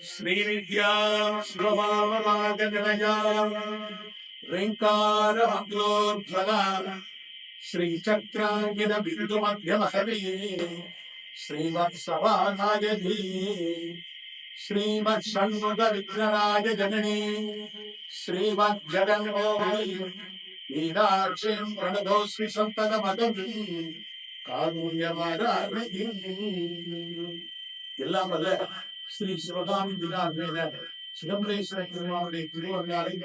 போற்றி இலை மலையாய போற்றி ஓட்டி சவேசா சிவசிதம்பரம் ஜெய் ஆத்மதா சக்திக்கு ஜெய் ஸ்ரீ துர்கா தேவிக்கு ஜெய் ஸ்ரீ மகாலட்சுமி தேவிக்கு ஸ்ரீ மகா சரஸ்வதி தேவிக்கு உத்யத்மான சகசிரகோடி சதிஷா கேயூரஹாரோக்ரதாம் பிம்போர்த்திம் ஸ்மித தந்தவன்னிருதிரா விஸ்வப்பிரபாதாசுரா சம்பாவீஷ்டமனப்ரதாம் கிரிசுதாம் வாணீரமா சேவிதா நீலாட்சிமுகோஸ்மி சந்ததமகம் காருண்யவாராமி श्रीविद्या स्वभावमागनया ऋङ्कारमग्लोज्ज्वला श्रीचक्राङ्गिन बिन्दुमध्यमहरी श्रीवत्सवानायधी श्रीमत्षण्मुखविघ्नराय जननी श्रीमज्जगन्मोहिनी मीनाक्षीं प्रणतोऽस्मि सन्ततमदम् कारुण्यमारामि எல்லாம் வல்ல ஸ்ரீ சிவகாமி தினார்வேத சிதம்பரேஸ்வர பெருமானுடைய திருவருளாலை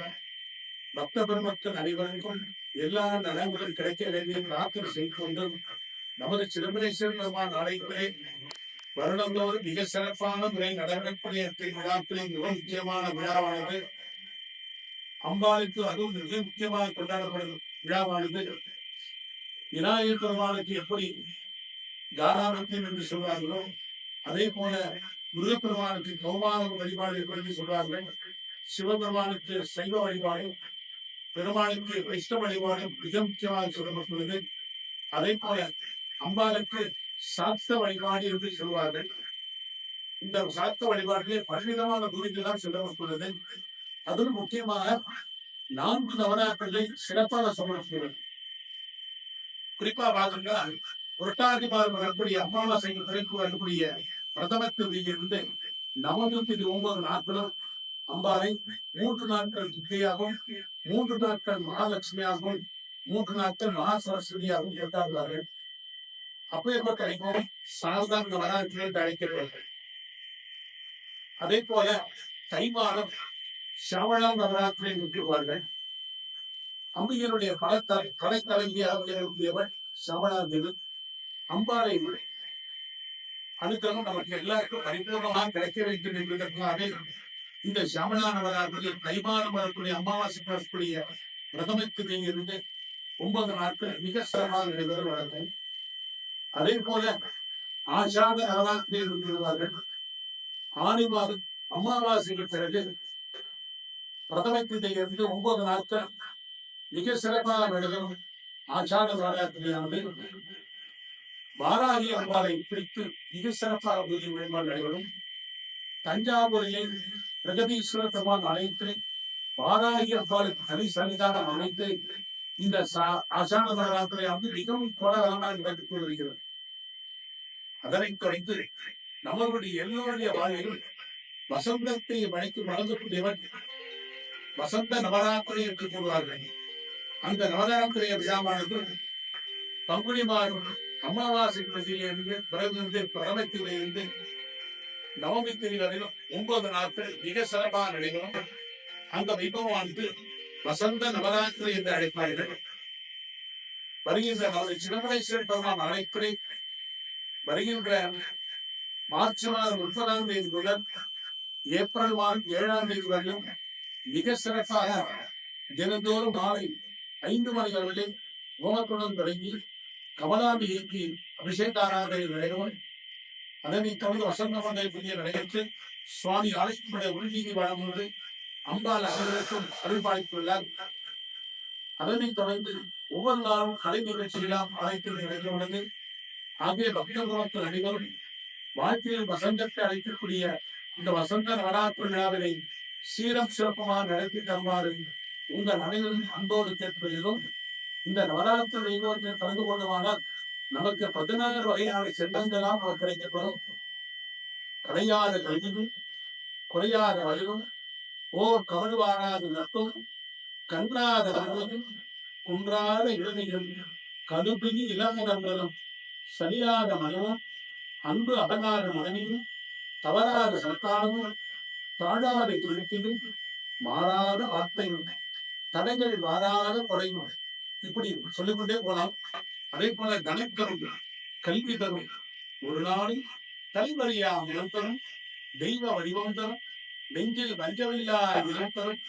பக்த பெருமக்கள் அனைவருக்கும் எல்லா நலன்களும் கிடைக்க வேண்டிய பிரார்த்தனை செய்து கொண்டு நமது சிதம்பரேஸ்வர பெருமான் அழைப்பிலே வருடந்தோறும் மிக சிறப்பான முறை நடைபெறக்கூடிய திருவிழாக்களில் மிக முக்கியமான விழாவானது. அம்பாளுக்கு அதுவும் மிக முக்கியமாக கொண்டாடப்படும் விழாவானது. விநாயகர் பெருமானுக்கு எப்படி தாராபத்தியம் என்று சொல்வார்களோ அதே போல முருகப்பெருமானுக்கு கௌமான வழிபாடு எப்படி சொல்றார்கள். சிவபெருமானுக்கு சைவ வழிபாடும் பெருமானுக்கு வைஷ்ணவ வழிபாடும் மிக முக்கியமாக சொல்லப்பட்டுள்ளது. அதே போல அம்பாளுக்கு சாத்த வழிபாடு என்று சொல்வார்கள். இந்த சாஸ்த வழிபாட்டிலே பலவிதமான குறித்து தான் சொல்லப்பட்டுள்ளது. அதில் முக்கியமாக நான்கு நவராத்திரிகளை சிறப்பாக சொல்லப்பட்டுள்ளது. குறிப்பா பார்த்தீங்கன்னா புரட்டாதி மாதம் வரக்கூடிய அமாவாசைக்கு பிறகு வரக்கூடிய பிரதமத்திலிருந்து நவம்பர் ஒன்பது நாட்களும் அம்பாறை மூன்று நாட்கள் துர்கையாகவும் மூன்று நாட்கள் மகாலட்சுமியாகவும் மூன்று நாட்கள் மகா சரஸ்வதியாகவும் கொண்டாடுவார்கள் அப்பேற்பட்ட அழைப்போம் சாதாரண வராத்திரை என்று அழைக்கிறார்கள் அதே போல தை மாதம் சவணம் நவராத்திரி விட்டுவார்கள் அம்பிகையினுடைய பலத்தலை கலைத்தலைவியாக இருக்கக்கூடியவள் சவணாதேவி அம்பாறை அனுக்கிரகம் நமக்கு எல்லாருக்கும் பரிபூர்ணமாக கிடைக்க வேண்டும் என்பதற்காக இந்த சமணா நவராத்திரி தைமானம் வரக்கூடிய அமாவாசை வரக்கூடிய பிரதமத்துக்கு இருந்து ஒன்பது நாட்கள் மிக சிறப்பாக நடைபெறும் வழக்கம் அதே போல ஆஷாத நவராத்திரி இருக்கிறார்கள் ஆணி மாதம் அமாவாசைக்கு பிறகு பிரதமத்திலே இருந்து ஒன்பது நாட்கள் மிக சிறப்பாக நடைபெறும் ஆஷாத நவராத்திரியானது. வாராகி அம்பாளை பிடித்து மிக சிறப்பாக பூஜை வழிபாடு நடைபெறும் தஞ்சாவூரில் பிரகதீஸ்வர பெருமான் அழைத்து வாராகி அம்பாளுக்கு தனி சன்னிதானம் அமைத்து இந்த சா- ஆஷாட வந்து மிகவும் கோலாகலமாக நடந்து வருகிறது அதனை தொடர்ந்து நம்மளுடைய எல்லோருடைய வாழ்வில் வசந்தத்தை மழைக்கு வழங்கக்கூடியவன் வசந்த நவராத்திரி என்று கூறுவார்கள். அந்த நவராத்திரிய விழாவானது பங்குனி மாதம் அமாவாசை திதியிலிருந்து பிறகு பரமத்திலிருந்து நவமி திதி வரையிலும் ஒன்பது நாட்கள் மிக சிறப்பாக நடைபெறும் அந்த வைபவமானது வசந்த நவராத்திரி என்று அழைப்பார்கள். வருகின்ற நமது சிதம்பரேஸ்வரர் பெருமான் அழைப்பதை வருகின்ற மார்ச் மாதம் முப்பதாம் தேதி முதல் ஏப்ரல் மாதம் ஏழாம் தேதி வரையிலும் மிக சிறப்பாக தினந்தோறும் மாலை ஐந்து மணி அளவில் ஹோமத்துடன் தொடங்கி கமலாம்பிகைக்கு அபிஷேகாராதனை நடைபெறும் அதனைத் தொடர்ந்து வசந்த மண்டல புதிய நடைபெற்று சுவாமி அழைக்கப்பட உறுதியை வழங்குவது அம்பாள் அனைவருக்கும் அருள்பாளித்துள்ளார் அதனைத் தொடர்ந்து ஒவ்வொரு நாளும் கலை நிகழ்ச்சியெல்லாம் அழைத்து நடைபெறுகிறது ஆகிய பக்தர்களுக்கு அனைவரும் வாழ்க்கையில் வசந்தத்தை அழைக்கக்கூடிய இந்த வசந்த நவராத்திரி விழாவினை சீரம் சிறப்பமாக நடத்தி தருமாறு உங்கள் அனைவரும் அன்போடு கேட்பதிலும் இந்த நவராத்திரி வைபவத்தில் கலந்து கொள்ளுமானால் நமக்கு பதினாறு வகையான செல்வங்களாம் கிடைக்கப்படும். கிடையாத கல்வியும் குறையாத அறிவும் ஓர் கவலுவாராத நட்பும் கன்றாத அருளையும் குன்றாத இளமையும் கடுபிடி இளங்கரங்களும் சரியாத மனமும் அன்பு அடங்காத மனைவியும் தவறாத சந்தானமும் தாழாத துணிக்கையும் மாறாத வார்த்தையும் தடைகள் வாராத குறையும். இப்படி சொல்லிக்கொண்டே போனால் அதே போல தனம் தரும். கல்வி தரும். ஒரு நாளில் கல்வரியா மனம் தரும். தெய்வ வடிவம் தரும். நெஞ்சில் வஞ்சமில்லா இனம் தரும்.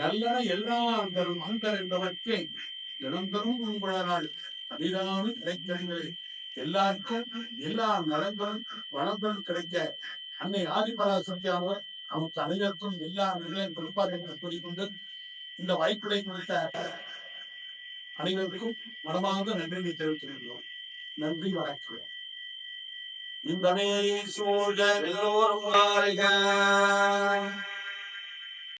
நல்லன எல்லாம் தரும். அந்தர் என்பவற்றை தினம் தரும். உங்களால் அரிதான கிடைத்தவர்களே எல்லாருக்கும் எல்லா நலன்களும் வளங்களும் கிடைக்க அன்னை ஆதிபராசக்தியானவர் நமக்கு அனைவருக்கும் எல்லா நிலையும் கொடுப்பார் என்று கூறிக்கொண்டு இந்த வாய்ப்புகளை கொடுத்த அனைவருக்கும் மனமார்ந்த நன்றியை தெரிவித்திருக்கிறோம் நன்றி வணக்கம். இந்த சூழல் எல்லோரும் வாழ்க.